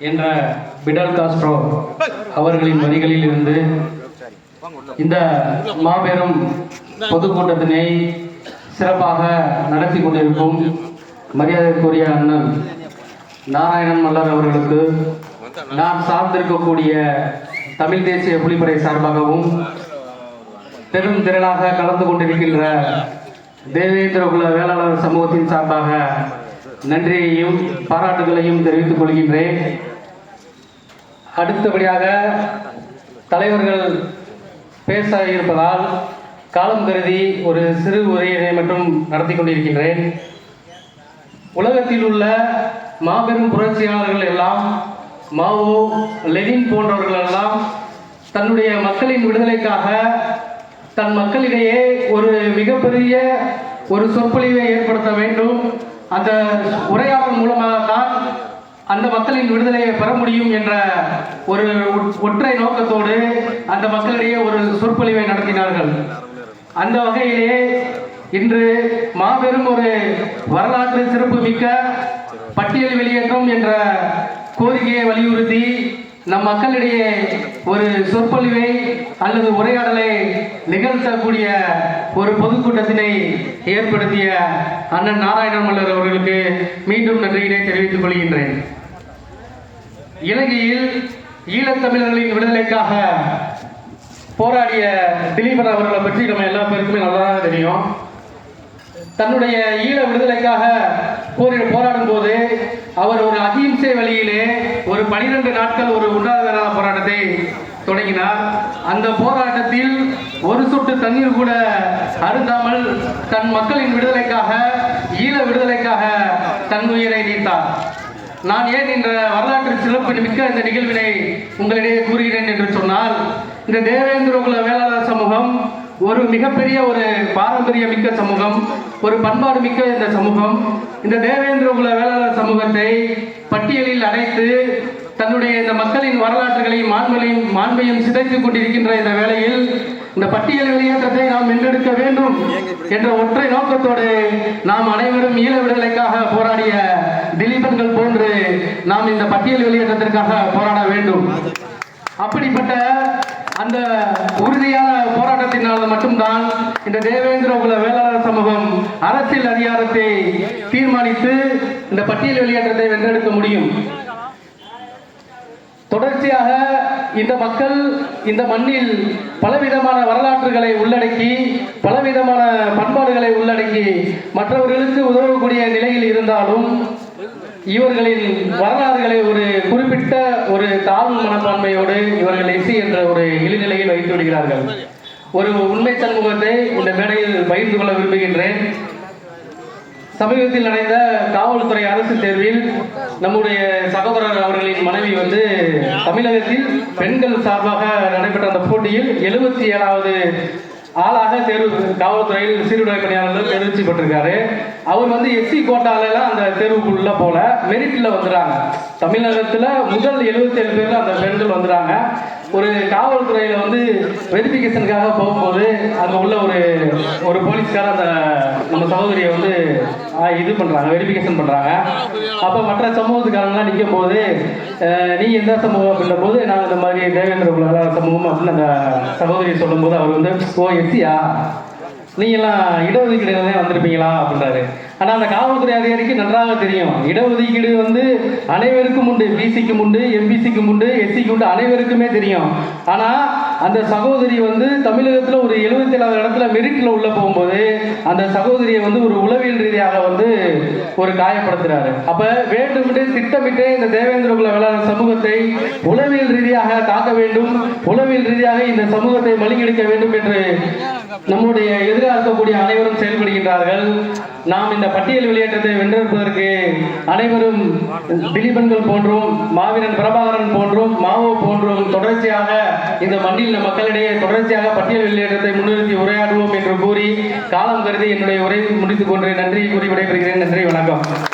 என்ற Fidel Castro அவர்களின் வரிகளில் இருந்து இந்த மாபெரும் பொதுக்கூட்டத்தினை சிறப்பாக நடத்தி கொண்டிருக்கும் மரியாதைக்குரிய அண்ணன் நாராயணன் மல்லர் அவர்களுக்கு நான் சார்ந்திருக்கக்கூடிய தமிழ் தேசிய புலிப்படை சார்பாகவும் பெரும் திரளாக கலந்து கொண்டிருக்கின்ற தேவேந்திர குல வேளாளர் சமூகத்தின் சார்பாக நன்றியையும் பாராட்டுகளையும் தெரிவித்துக் கொள்கின்றேன். அடுத்தபடியாக தலைவர்கள் பேச இருப்பதால் காலம் கருதி ஒரு சிறு உரையினை மட்டும் நடத்தி கொண்டிருக்கின்றேன். உலகத்தில் உள்ள மாபெரும் புரட்சியாளர்கள் எல்லாம் மாவோ லெனின் போன்றவர்கள் எல்லாம் தன்னுடைய மக்களின் விடுதலைக்காக தன் மக்களிடையே ஒரு மிகப்பெரிய ஒரு சொற்பொழிவை ஏற்படுத்த வேண்டும். அந்த உரையாடல் மூலமாகத்தான் அந்த மக்களின் விடுதலையை பெற முடியும் என்ற ஒரு ஒற்றை நோக்கத்தோடு அந்த மக்களிடையே ஒரு சொற்பொழிவை நடத்தினார்கள். அந்த வகையிலே இன்று மாபெரும் ஒரு வரலாற்று சிறப்பு மிக்க பட்டியல் வெளியேற்றம் என்ற கோரிக்கையை வலியுறுத்தி நம் மக்களிடையே ஒரு சொற்பொழிவை அல்லது உரையாடலை நிகழ்த்தக்கூடிய ஒரு பொதுக்கூட்டத்தினை ஏற்படுத்திய அண்ணன் நாராயண மல்லர் அவர்களுக்கு மீண்டும் நன்றியினை தெரிவித்துக் கொள்கின்றேன். இலங்கையில் ஈழத்தமிழர்களின் விடுதலைக்காக போராடிய திலீபன் அவர்களை பற்றி நம்ம எல்லா பேருக்குமே நல்லாதான் தெரியும். தன்னுடைய ஈழ விடுதலைக்காக போரி போராடும் போது அவர் ஒரு அகிம்சை வழியிலே ஒரு பனிரெண்டு நாட்கள் ஒரு உண்ணாவிரத போராட்டத்தை தொடங்கினார். அந்த போராட்டத்தில் ஒரு சொட்டு தண்ணீர் கூட அருந்தாமல் தன் மக்களின் விடுதலைக்காக ஈழ விடுதலைக்காக தன் உயிரை நீத்தார். நான் ஏன் இந்த வரலாற்று சிறப்பு மிக்க இந்த நிகழ்வினை உங்களிடையே கூறுகிறேன் என்று சொன்னால் இந்த தேவேந்திர குல வேளாளர் சமூகம் ஒரு மிகப்பெரிய ஒரு பாரம்பரிய மிக்க சமூகம். ஒரு பண்பாடு மிக்க இந்த சமூகம். இந்த தேவேந்திர குல வேளாளர் சமூகத்தை பட்டியலில் அடைத்து தன்னுடைய இந்த மக்களின் வரலாற்றுகளையும் மாண்பையும் மாண்பையும் சிதைத்துக் கொண்டிருக்கின்ற இந்த வேளையில் இந்த பட்டியல் வெளியேற்றத்தை நாம் வென்றெடுக்க வேண்டும் என்ற ஒற்றை நோக்கத்தோடு நாம் அனைவரும் ஈழ விடுதலைக்காக போராடிய திலீபன்கள் போன்று நாம் இந்த பட்டியல் வெளியேற்றத்திற்காக போராட வேண்டும். அப்படிப்பட்ட அந்த உறுதியான போராட்டத்தினால் மட்டும்தான் இந்த தேவேந்திர குல வேளாளர் சமூகம் அரசியல் அதிகாரத்தை தீர்மானித்து இந்த பட்டியல் வெளியேற்றத்தை வென்றெடுக்க முடியும். தொடர்ச்சியாக இந்த மக்கள் இந்த மண்ணில் பலவிதமான வரலாற்றுகளை உள்ளடக்கி பலவிதமான பண்பாடுகளை உள்ளடக்கி மற்றவர்களுக்கு உதவக்கூடிய நிலையில் இருந்தாலும் இவர்களின் வரலாறுகளை ஒரு குறிப்பிட்ட ஒரு தாழ்வு மனப்பான்மையோடு இவர்கள் இசை என்ற ஒரு இழிநிலையில் வைத்து விடுகிறார்கள். ஒரு உண்மை சண்முகத்தை இந்த மேடையில் பகிர்ந்து கொள்ள விரும்புகின்றேன். சமீபத்தில் நடந்த காவல்துறை அரசு தேர்வில் நம்முடைய சகோதரர் அவர்களின் மனைவி வந்து தமிழகத்தில் பெண்கள் சார்பாக நடைபெற்ற அந்த போட்டியில் எழுபத்தி ஏழாவது ஆளாக தேர்வு காவல்துறையில் சீருடை பணியாளர்கள் தேர்ச்சி பெற்றிருக்காரு. அவர் வந்து எஸ்சி கோட்டாலெல்லாம் அந்த தேர்வுக்குள்ள போல மெரிட்ல வந்துடுறாங்க தமிழகத்துல முதல் 77 பேர்ல அந்த பெண்கள் வந்துடுறாங்க ஒரு காவல்துறையில வந்து வெரிஃபிகேஷனுக்காக போகும்போது அங்க உள்ள ஒரு ஒரு போலீஸ்கார அந்த நம்ம சகோதரியை வந்து இது பண்றாங்க வெரிஃபிகேஷன் பண்றாங்க. அப்ப மற்ற சமூகத்துக்காரங்களாம் நிற்கும் போது நீ எந்த சமூகம் அப்படின்ற போது நான் இந்த மாதிரி தேவேந்திர குல சமூகம் அப்படின்னு அந்த சகோதரி சொல்லும்போது அவர் வந்து ஓ எஸ்சியா நீங்களாம் இடஒதுக்கீடுல தான் வந்திருப்பீங்களா? அப்படின்றாரு. ஆனால் அந்த காவல்துறை அதிகாரிக்கு நன்றாக தெரியும். இடஒதுக்கீடு வந்து அனைவருக்கும் உண்டு. பிசிக்கும் உண்டு எம்பிசிக்கும் உண்டு எஸ்சிக்கு உண்டு அனைவருக்குமே தெரியும். ஆனால் அந்த சகோதரி வந்து தமிழகத்தில் ஒரு எழுபத்தி ஏழாவது இடத்துல மெரிட்டில் உள்ள போகும்போது அந்த சகோதரியை வந்து ஒரு உளவியல் ரீதியாக வந்து ஒரு காயப்படுத்துகிறாரு அப்போ வேண்டுமிட்டு திட்டமிட்டு இந்த தேவேந்திர குல வேளாண் சமூகத்தை உளவியல் ரீதியாக தாக்க வேண்டும். உளவியல் ரீதியாக இந்த சமூகத்தை மலிங்கெடுக்க வேண்டும் என்று நம்முடைய எதிராக இருக்கக்கூடிய அனைவரும் செயல்படுகின்றார்கள். நாம் இந்த பட்டியல் வெளியேற்றத்தை வென்றிருப்பதற்கு அனைவரும் திலீபன்கள் போன்றும் மாவீரன் பிரபாகரன் போன்றும் மாவோ போன்றும் தொடர்ச்சியாக இந்த மண்ணில் மக்களிடையே தொடர்ச்சியாக பட்டியல் வெளியேற்றத்தை முன்னிறுத்தி உரையாடுவோம் என்று கூறி காலம் கருதி என்னுடைய உரை முடித்துக் கொண்டு நன்றி கூறி விடைபெறுகிறேன். நன்றி வணக்கம்.